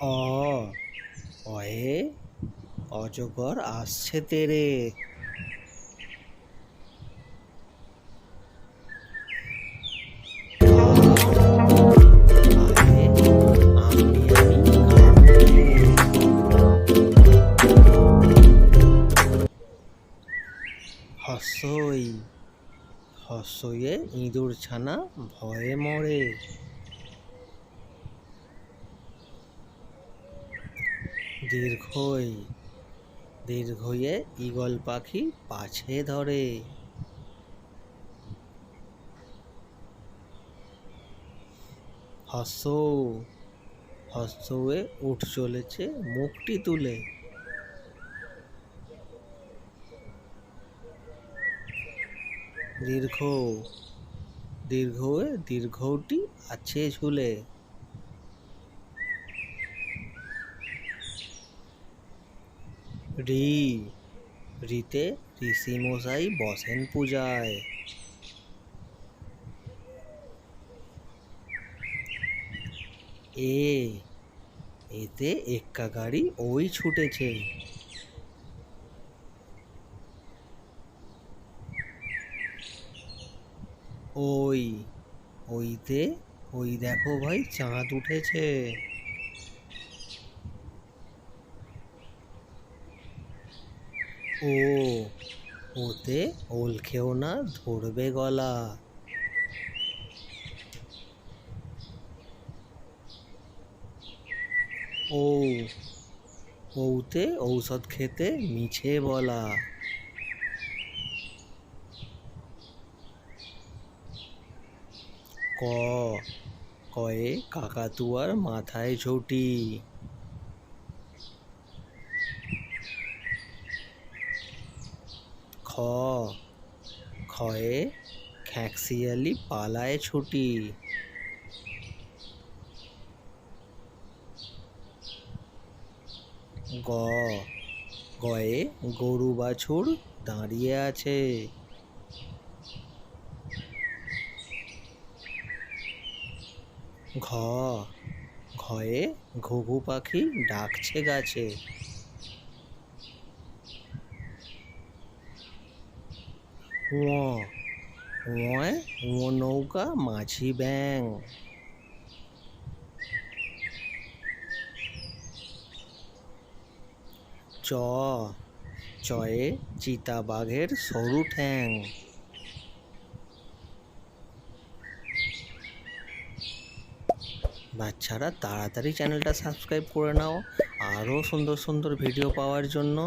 অ অয়ে অজগর আসছে তেরে। হসই হসইয়ে ইঁদুর ছানা ভয়ে মরে দীর্ঘই দীর্ঘয়ে ঈগল পাখি পাছে ধরে। হস হসয়ে উঠ চলেছে মুখটি তুলে। দীর্ঘ দীর্ঘ দীর্ঘটি আছে ঝুলে। রি, রিতে ঋষি মশাই বসেন পূজায়। এ, এতে এক্কা গাড়ি ওই ছুটেছে। ওই, ওইতে, ওই দেখো ভাই, চাঁদ উঠেছে। ও, ওতে ওল খেও না, ধরবে গলা। ও, ওতে ঔষধ খেতে মিছে বলা। ক, কয়ে কাকাতুয়ার মাথায় ঝুঁটি। খয়ে খ্যাঁকশিয়ালি পালায় ছুটি। গ। গয়ে গরু বাছুর দাঁড়িয়ে আছে। ঘ। ঘয়ে ঘুঘু পাখি ডাকছে গাছে ও ওয়ে ও নৌকা, মাঝি ব্যাং। চ, চয়ে চিতাবাঘের সরু ঠ্যাং। বাচ্চারা, তাড়াতাড়ি চ্যানেলটা সাবস্ক্রাইব করে নাও। আরও সুন্দর সুন্দর ভিডিও পাওয়ার জন্য।